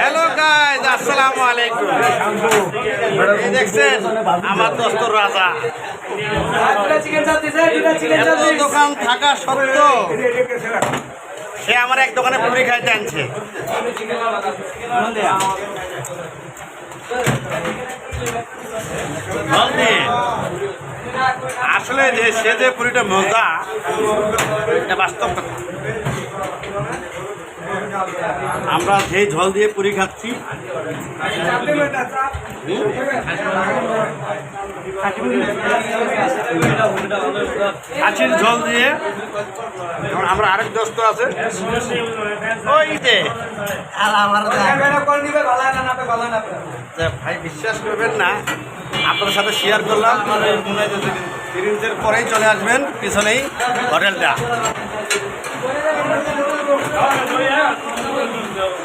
Hello guys আসসালামু আলাইকুম এই দেখছেন আমার দোস্তর রাজা। দোকান থাকা সত্ত্বেও সে আমার এক দোকানে পুরি খাইতে আনছে। আসলে যে সে যে পুরিটা মজা এটা বাস্তব কথা। আমরা যেই ঝোল দিয়ে পুরি খাচ্ছি? খাসির ঝোল দিয়ে। আমরা আরেক দোস্ত আছে। ভাই, বিশ্বাস করবেন না আপনার সাথে শেয়ার করলাম। সিরিজের পরেই চলে আসবেন, পিছনেই হোটেলটা।